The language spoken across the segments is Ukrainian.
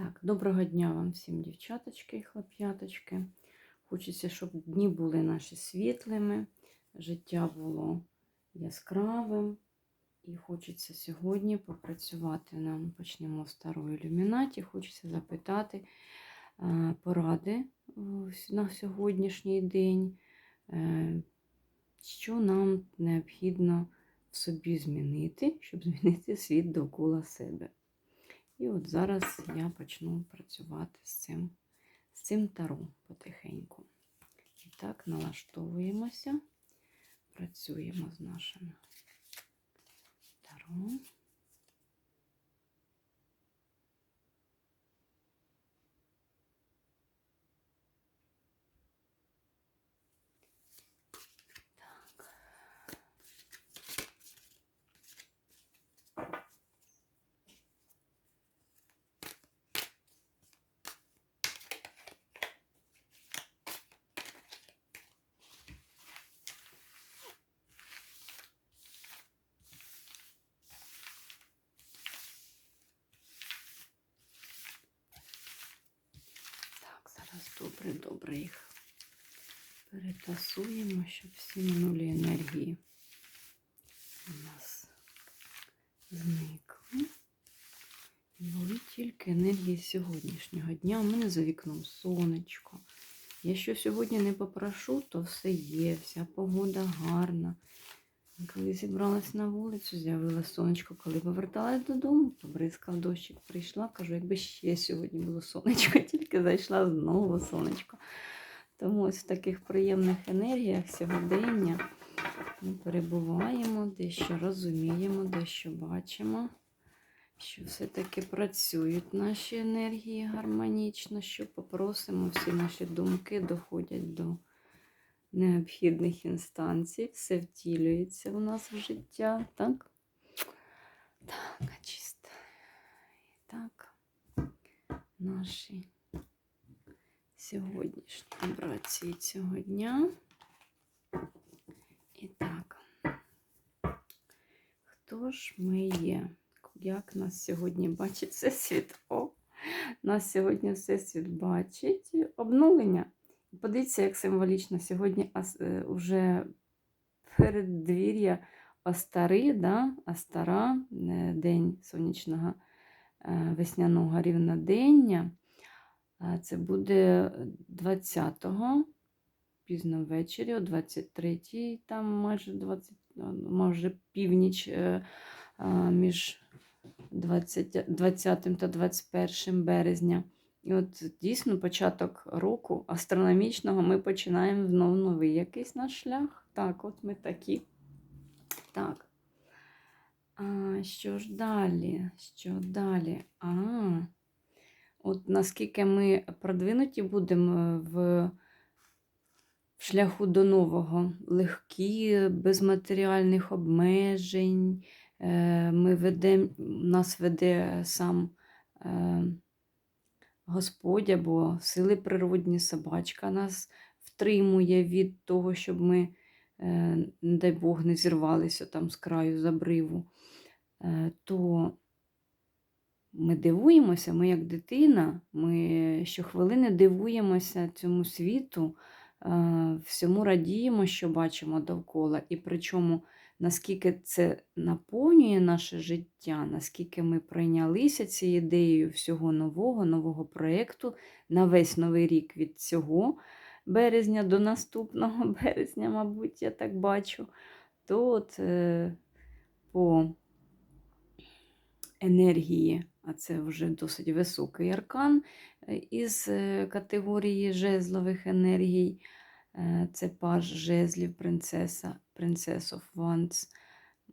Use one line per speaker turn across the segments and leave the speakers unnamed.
Так, доброго дня вам всім, дівчаточки і хлоп'яточки. Хочеться, щоб дні були наші світлими, життя було яскравим. І хочеться сьогодні попрацювати нам. Почнемо з старої ілюмінаті. Хочеться запитати е, поради на сьогоднішній день, е, що нам необхідно в собі змінити, щоб змінити світ довкола себе. І от зараз я почну працювати з цим, з цим таро потихеньку. І так, налаштовуємося, працюємо з нашим таро. Так, зараз добре, добре їх перетасуємо, щоб всі минулі енергії у нас зникли. І були тільки енергії сьогоднішнього дня. У мене за вікном сонечко. Якщо сьогодні не попрошу, то все є, вся погода гарна. Коли зібралась на вулицю, з'явилось сонечко. Коли поверталась додому, побризкав дощик, прийшла, кажу, якби ще сьогодні було сонечко, тільки зайшла знову сонечко. Тому ось в таких приємних енергіях сьогодення ми перебуваємо, дещо розуміємо, дещо бачимо, що все-таки працюють наші енергії гармонічно, що попросимо, всі наші думки доходять до необхідних інстанцій, все втілюється у нас в життя, так? Так, чисто. І так, наші сьогоднішні вібрації цього дня. І так, хто ж ми є? Як нас сьогодні бачить Всесвіт? О, нас сьогодні Всесвіт бачить обновлення. Подивіться, як символічно сьогодні вже переддвір'я Остари, да? Остара, е, день сонячного е, весняного рівнодення. Це буде 20-го, пізно ввечері, о 23-й, там майже 20, може північ е, між 20, 20 та 21 березня. І от дійсно початок року астрономічного ми починаємо знов новий якийсь наш шлях. Так, от ми такі. Так. А, Що ж далі? Що далі? А, от наскільки ми продвинуті будемо в шляху до нового, легкі, без матеріальних обмежень. Е, ми ведемо, нас веде сам. Господь або сили природні, собачка нас втримує від того, щоб ми, е, не дай Бог, не зірвалися там з краю забриву, е, то ми дивуємося, ми як дитина, ми щохвилини дивуємося цьому світу, е, всьому радіємо, що бачимо довкола. І причому наскільки це наповнює наше життя, наскільки ми прийнялися цією ідеєю всього нового, нового проєкту на весь новий рік від цього березня до наступного березня, мабуть, я так бачу, то от е, по енергії, а це вже досить високий аркан е, із е, категорії жезлових енергій. Е, це паж жезлів, принцеса, Princess of Wands.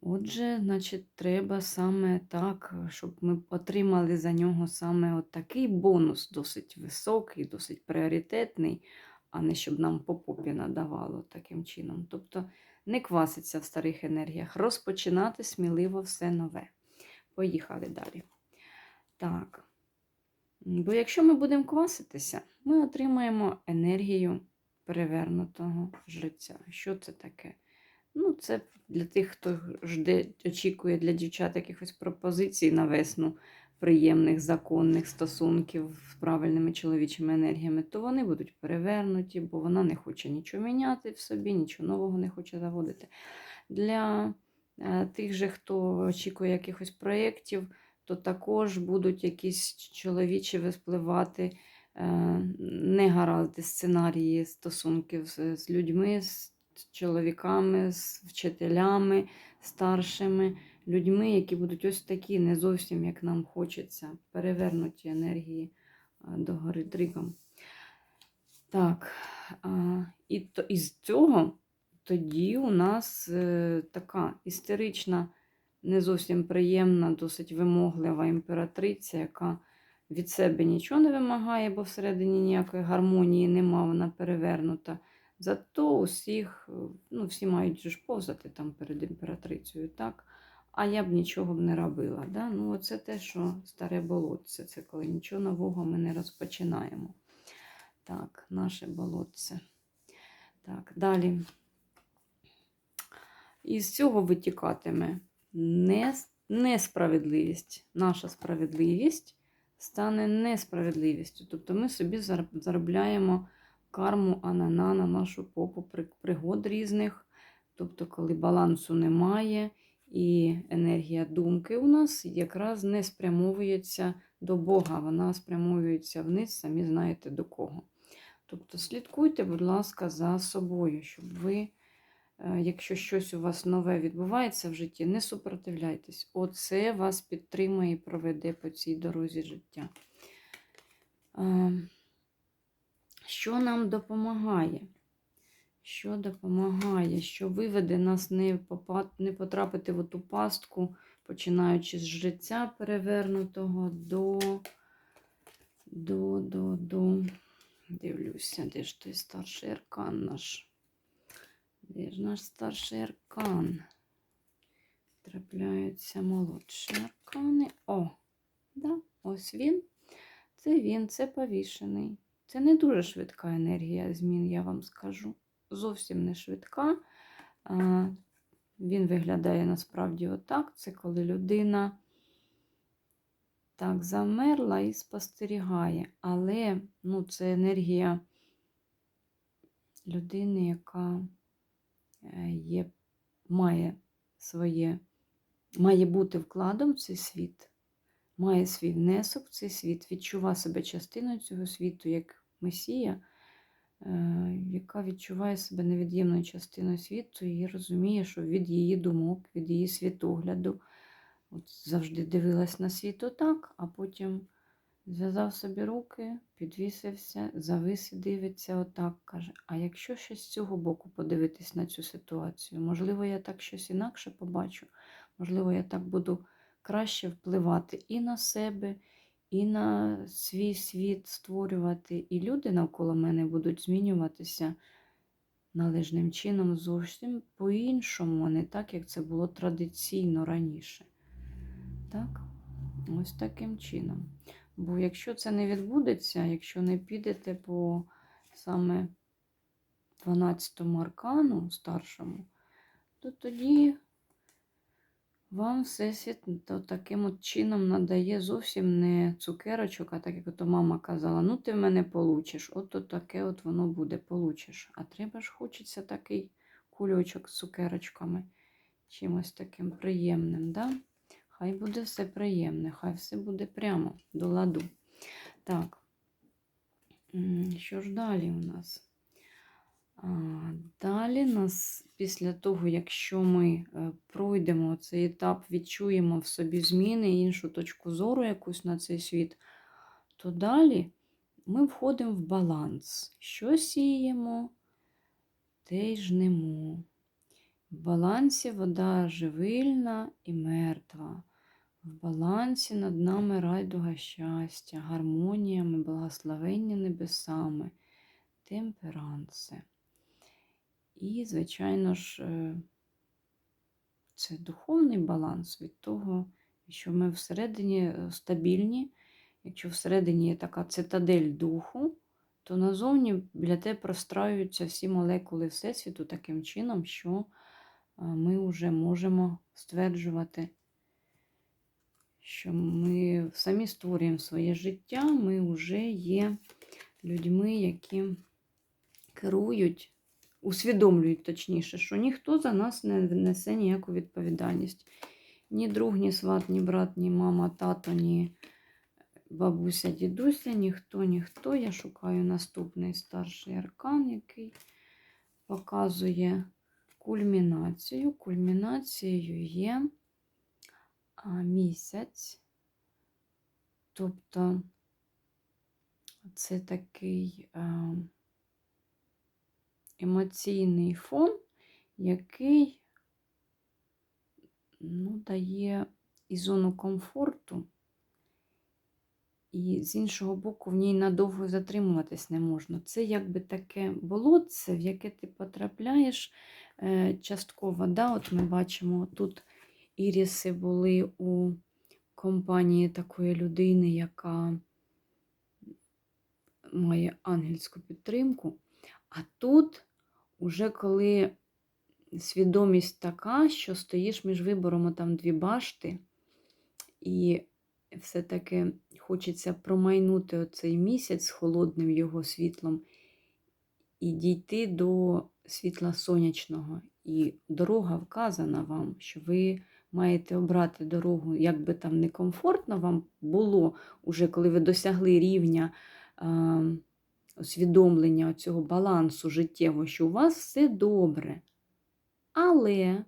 Отже, значить, треба саме так, щоб ми отримали за нього саме от такий бонус, досить високий, досить пріоритетний, а не щоб нам по попі надавало таким чином. Тобто не кваситься в старих енергіях, розпочинати сміливо все нове. Поїхали далі. Так. Бо якщо ми будемо кваситися, ми отримаємо енергію перевернутого життя. Що це таке? Ну, це для тих, хто жде, очікує для дівчат якихось пропозицій на весну. приємних законних стосунків з правильними чоловічими енергіями, то вони будуть перевернуті, бо вона не хоче нічого міняти в собі, нічого нового не хоче заводити. Для е, тих же, хто очікує якихось проєктів, то також будуть якісь чоловічі випливати е, негаразди сценарії стосунків з людьми, з чоловіками, з вчителями старшими людьми, які будуть ось такі, не зовсім як нам хочеться, перевернуті енергії а, до гори Дригом. Так, і то, із цього тоді у нас е, така істерична, не зовсім приємна, досить вимоглива імператриця, яка від себе нічого не вимагає, бо всередині ніякої гармонії нема, вона перевернута. Зато усіх, е, ну, всі мають ж повзати там перед імператрицею, так? А я б нічого б не робила. Да? Ну, оце те, що старе болотце. Це коли нічого нового ми не розпочинаємо. Так, наше болотце. Так, далі. Із цього витікатиме несправедливість. Наша справедливість стане несправедливістю. Тобто ми собі заробляємо карму анана на нашу попу пригод різних. Тобто, коли балансу немає, і енергія думки у нас якраз не спрямовується до Бога, вона спрямовується вниз, самі знаєте до кого. Тобто слідкуйте, будь ласка, за собою, щоб ви, е, якщо щось у вас нове відбувається в житті, не супротивляйтесь. Оце вас підтримує і проведе по цій дорозі життя. Що нам допомагає? Що допомагає, що виведе нас не, не потрапити в ту пастку, починаючи з життя перевернутого до, до, до, до. Дивлюся, де ж той старший аркан наш? Де ж наш старший аркан? Трапляються молодші аркани. О, да, ось він. Це він, це повішений. Це не дуже швидка енергія змін, я вам скажу зовсім не швидка. Він виглядає насправді отак. Це коли людина так замерла і спостерігає. Але ну, це енергія людини, яка е, є, має своє, має бути вкладом в цей світ, має свій внесок в цей світ, відчува себе частиною цього світу, як Месія. Е, яка відчуває себе невід'ємною частиною світу і розуміє, що від її думок, від її світогляду, от завжди дивилась на світ отак, а потім зв'язав собі руки, підвісився, завис і дивиться отак. Каже: а якщо ще з цього боку подивитись на цю ситуацію, можливо, я так щось інакше побачу, можливо, я так буду краще впливати і на себе і на свій світ створювати, і люди навколо мене будуть змінюватися належним чином зовсім по-іншому, не так, як це було традиційно раніше. Так? Ось таким чином. Бо якщо це не відбудеться, якщо не підете по саме 12-му аркану старшому, то тоді вам Всесвіт то таким от чином надає зовсім не цукерочок, а так як ото мама казала, ну ти в мене получиш, от то таке от воно буде, получиш. А треба ж хочеться такий кульочок з цукерочками, чимось таким приємним. да? Хай буде все приємне, хай все буде прямо до ладу. Так, що ж далі у нас? Далі нас, після того, якщо ми е, пройдемо цей етап, відчуємо в собі зміни, іншу точку зору якусь на цей світ, то далі ми входимо в баланс. Що сіємо, те й жнемо. В балансі вода живильна і мертва. В балансі над нами райдуга щастя, гармоніями, благословення небесами, темперанце. І, звичайно ж, е, це духовний баланс від того, що ми всередині е, стабільні. Якщо всередині є така цитадель духу, то назовні біля тебе простраюються всі молекули Всесвіту таким чином, що е, ми вже можемо стверджувати, що ми самі створюємо своє життя, ми вже є людьми, які керують, усвідомлюють точніше, що ніхто за нас не несе ніяку відповідальність. Ні друг, ні сват, ні брат, ні мама, тато, ні бабуся, дідуся, ніхто, ніхто. Я шукаю наступний старший аркан, який показує кульмінацію. Кульмінацією є місяць. Тобто це такий а, емоційний фон, який ну, дає і зону комфорту, і з іншого боку, в ній надовго затримуватись не можна. Це якби таке болотце, в яке ти потрапляєш е, частково. Да? От ми бачимо, тут іріси були у компанії такої людини, яка має ангельську підтримку. А тут, уже коли свідомість така, що стоїш між вибором там дві башти, і все-таки хочеться промайнути оцей місяць з холодним його світлом і дійти до світла сонячного. І дорога вказана вам, що ви маєте обрати дорогу, як би там некомфортно вам було, уже коли ви досягли рівня а, усвідомлення цього балансу життєвого, що у вас все добре. Але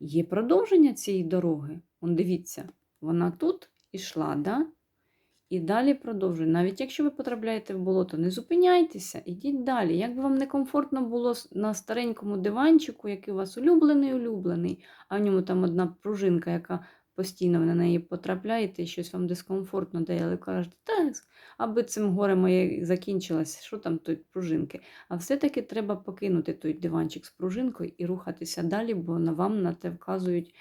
є продовження цієї дороги. Он дивіться, вона тут ішла, да? І далі продовжує. Навіть якщо ви потрапляєте в болото, не зупиняйтеся, ідіть далі. Як би вам некомфортно було на старенькому диванчику, який у вас улюблений, улюблений, а в ньому там одна пружинка, яка постійно ви на неї потрапляєте, щось вам дискомфортно дає, але кажете, та аби цим горе моє закінчилось, що там тут пружинки. А все-таки треба покинути той диванчик з пружинкою і рухатися далі, бо на вам на те вказують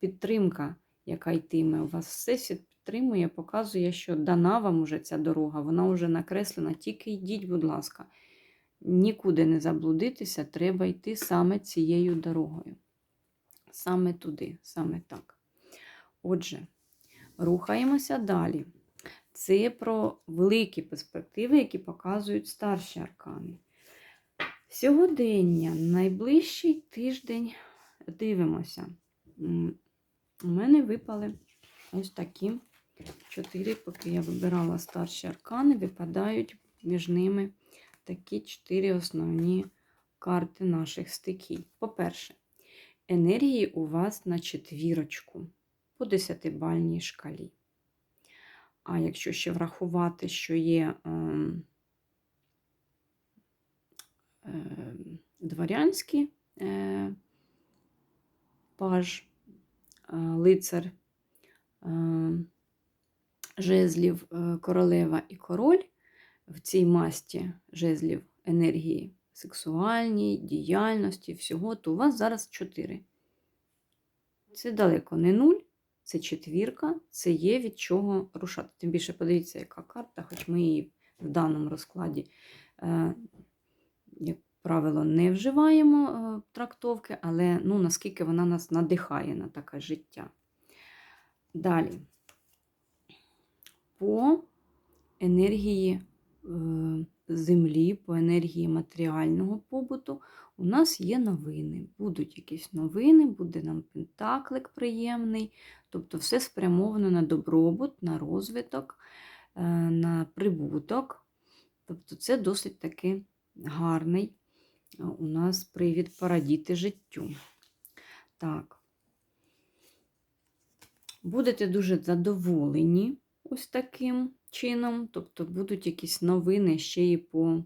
підтримка, яка йтиме. У вас всесвіт підтримує, показує, що дана вам уже ця дорога, вона вже накреслена. Тільки йдіть, будь ласка, нікуди не заблудитися, треба йти саме цією дорогою. Саме туди, саме так. Отже, рухаємося далі. Це про великі перспективи, які показують старші аркани. Сьогодення, найближчий тиждень, дивимося. У мене випали ось такі чотири, поки я вибирала старші аркани, випадають між ними такі чотири основні карти наших стиків. По-перше, енергії у вас на четвірочку по 10-бальній шкалі. А якщо ще врахувати, що є е, е, дворянський е, паж, е, лицар е, жезлів е, королева і король в цій масті жезлів енергії сексуальній, діяльності, всього, то у вас зараз 4. Це далеко не нуль. Це четвірка, це є від чого рушати. Тим більше подивіться, яка карта, хоч ми її в даному розкладі, е, як правило, не вживаємо е, трактовки, але ну, наскільки вона нас надихає на таке життя. Далі, по енергії е, землі, по енергії матеріального побуту, у нас є новини. Будуть якісь новини, буде нам пентаклик приємний. Тобто все спрямовано на добробут, на розвиток, е, на прибуток. Тобто, це досить таки гарний е, у нас привід порадіти життю. Так, будете дуже задоволені ось таким чином. Тобто, будуть якісь новини ще і по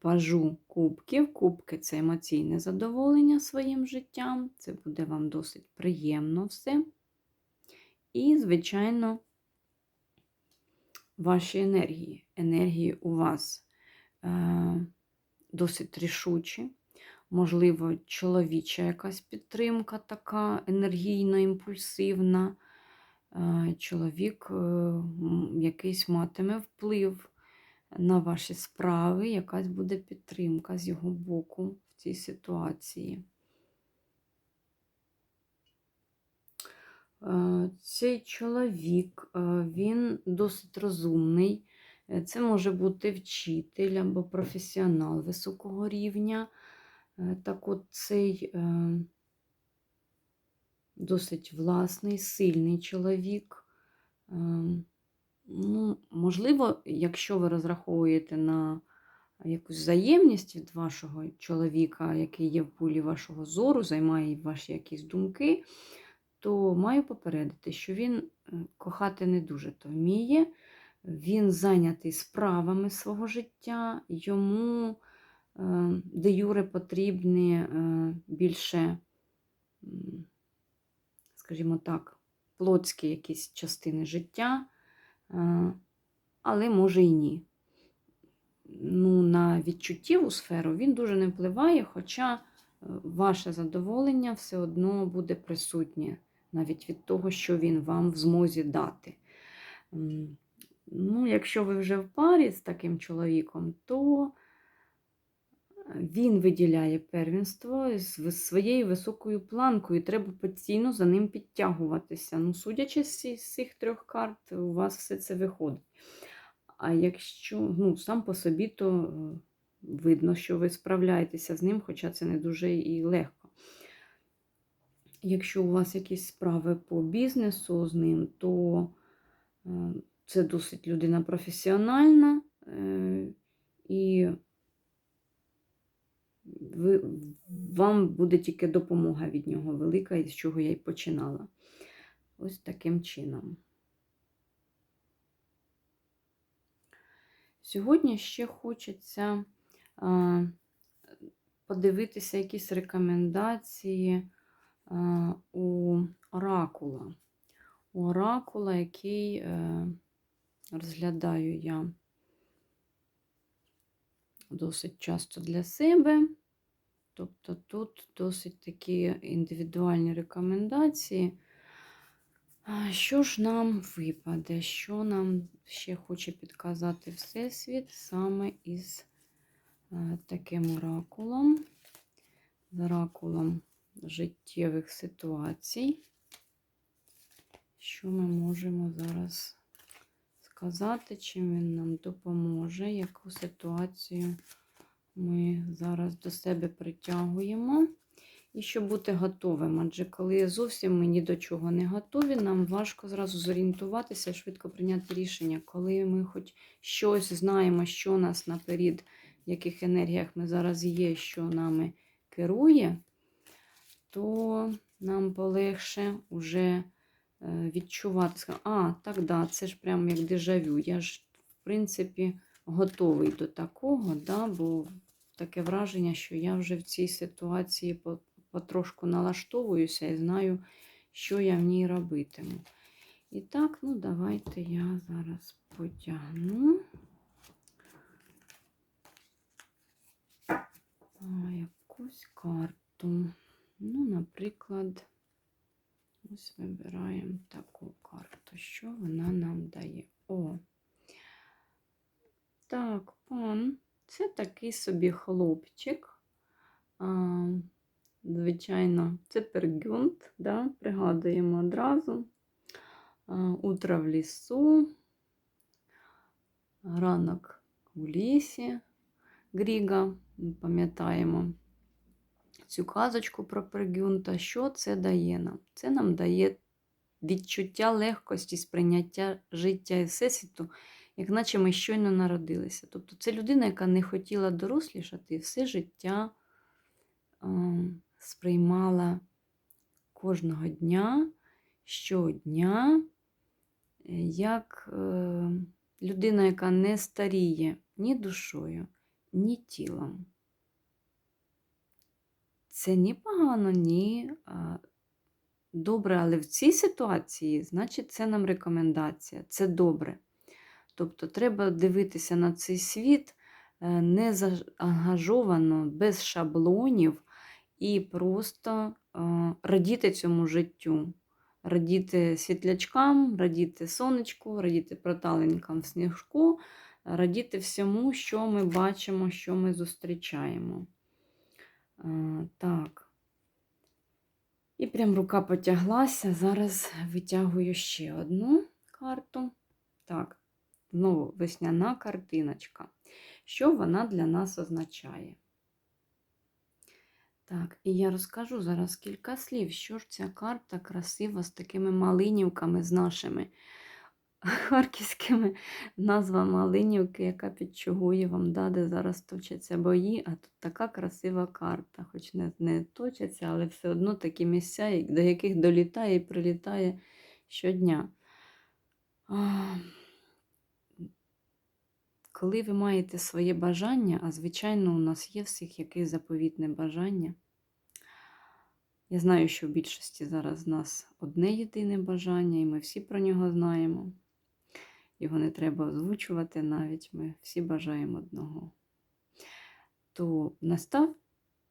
пажу кубків. Кубки це емоційне задоволення своїм життям. Це буде вам досить приємно все. І, звичайно, ваші енергії. Енергії у вас е, досить рішучі. Можливо, чоловіча якась підтримка така енергійно, імпульсивна. Е, чоловік е, якийсь матиме вплив на ваші справи, якась буде підтримка з його боку в цій ситуації. Е, Цей чоловік, е, він досить розумний. Е, Це може бути вчитель або професіонал високого рівня. Так от цей досить власний, сильний чоловік. Ну, можливо, якщо ви розраховуєте на якусь взаємність від вашого чоловіка, який є в полі вашого зору, займає ваші якісь думки, то маю попередити, що він е, кохати не дуже то вміє, він зайнятий справами свого життя, йому е, де юре потрібні е, більше, скажімо так, плотські якісь частини життя, але може і ні. Ну, на відчуттєву сферу він дуже не впливає, хоча е, ваше задоволення все одно буде присутнє, навіть від того, що він вам в змозі дати. Ну, якщо ви вже в парі з таким чоловіком, то він виділяє первенство з своєю високою планкою, треба постійно за ним підтягуватися. Ну, судячи з цих трьох карт, у вас все це виходить. А якщо ну, сам по собі, то е, видно, що ви справляєтеся з ним, хоча це не дуже і легко. Якщо у вас якісь справи по бізнесу з ним, то е, це досить людина професіональна, е, і ви, вам буде тільки допомога від нього велика, з чого я й починала. Ось таким чином. Сьогодні ще хочеться а, подивитися якісь рекомендації а, у оракула. У оракула, який е, розглядаю я досить часто для себе. Тобто тут досить такі індивідуальні рекомендації. Що ж нам випаде? Що нам ще хоче підказати Всесвіт саме із е, таким оракулом, з оракулом життєвих ситуацій? Що ми можемо зараз сказати, чим він нам допоможе, яку ситуацію ми зараз до себе притягуємо? І щоб бути готовим, адже коли зовсім ми ні до чого не готові, нам важко зразу зорієнтуватися, швидко прийняти рішення. Коли ми хоч щось знаємо, що нас наперед, в яких енергіях ми зараз є, що нами керує, то нам полегше вже е, відчувати. А, так, да, це ж прямо як дежавю. Я ж, в принципі, готовий до такого, да, бо таке враження, що я вже в цій ситуації потрошку налаштовуюся і знаю, що я в ній робитиму. І так, ну давайте я зараз потягну. Якусь карту. Ну, наприклад, ось вибираємо таку карту. Що вона нам дає? О! Так, пан, це такий собі хлопчик. Звичайно, це пергюнт, да? пригадуємо одразу. Утро в лісу, ранок у лісі Гріга, пам'ятаємо цю казочку про пергюнта. Що це дає нам? Це нам дає відчуття легкості сприйняття життя і всесвіту, як наче ми щойно народилися. Тобто це людина, яка не хотіла дорослішати, і все життя сприймала кожного дня, щодня, е, як е, людина, яка не старіє ні душою, ні тілом. Це ні погано, ні добре, але в цій ситуації, значить, це нам рекомендація, це добре. Тобто треба дивитися на цей світ е, не заангажовано, без шаблонів і просто е, радіти цьому життю. Радіти світлячкам, радіти сонечку, радіти проталенькам в сніжку, радіти всьому, що ми бачимо, що ми зустрічаємо. Е, Так. І прям рука потяглася. Зараз витягую ще одну карту. Так, знову весняна картиночка. Що вона для нас означає? Так, і я розкажу зараз кілька слів, що ж ця карта красива з такими малинівками, з нашими харківськими назвами Малинівки, яка підчугує вам, да, де зараз точаться бої, а тут така красива карта, хоч не, не точаться, але все одно такі місця, до яких долітає і прилітає щодня. Коли ви маєте своє бажання, а звичайно, у нас є всіх якесь заповітне бажання. Я знаю, що в більшості зараз з нас одне єдине бажання, і ми всі про нього знаємо. Його не треба озвучувати навіть, ми всі бажаємо одного. То настав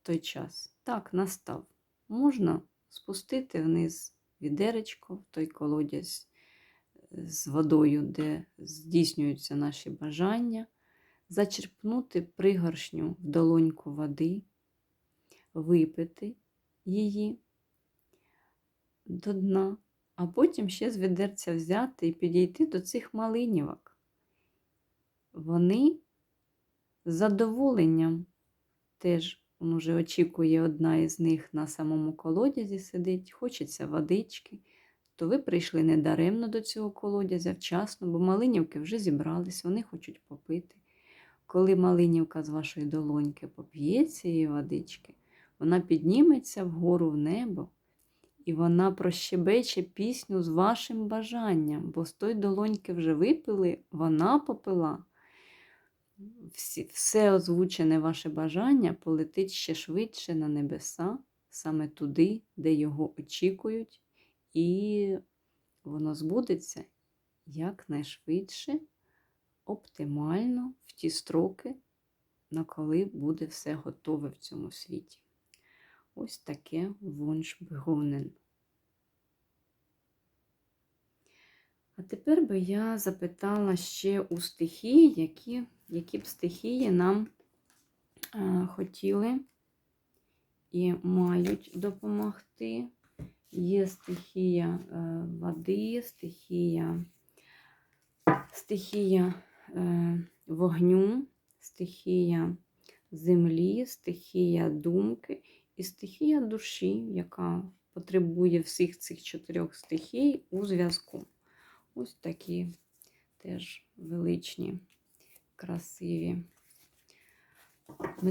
той час. Так, настав. Можна спустити вниз відеречко в той колодязь з водою, де здійснюються наші бажання, зачерпнути пригоршню в долоньку води, випити її до дна, а потім ще з відерця взяти і підійти до цих малинівок. Вони з задоволенням теж уже очікує одна із них на самому колодязі сидить, хочеться водички, то ви прийшли недаремно до цього колодязя вчасно, бо малинівки вже зібрались, вони хочуть попити. Коли малинівка з вашої долоньки поп'є цієї водички, вона підніметься вгору в небо, і вона прощебече пісню з вашим бажанням, бо з той долоньки вже випили, вона попила. Все озвучене ваше бажання полетить ще швидше на небеса, саме туди, де його очікують, і воно збудеться якнайшвидше, оптимально в ті строки, на коли буде все готове в цьому світі. Ось таке вуншбегонен. А тепер би я запитала ще у стихії, які, які б стихії нам е, хотіли і мають допомогти. Є стихія е, води, стихія, стихія е, вогню, стихія землі, стихія думки і стихія душі, яка потребує всіх цих чотирьох стихій у зв'язку. Ось такі теж величні, красиві.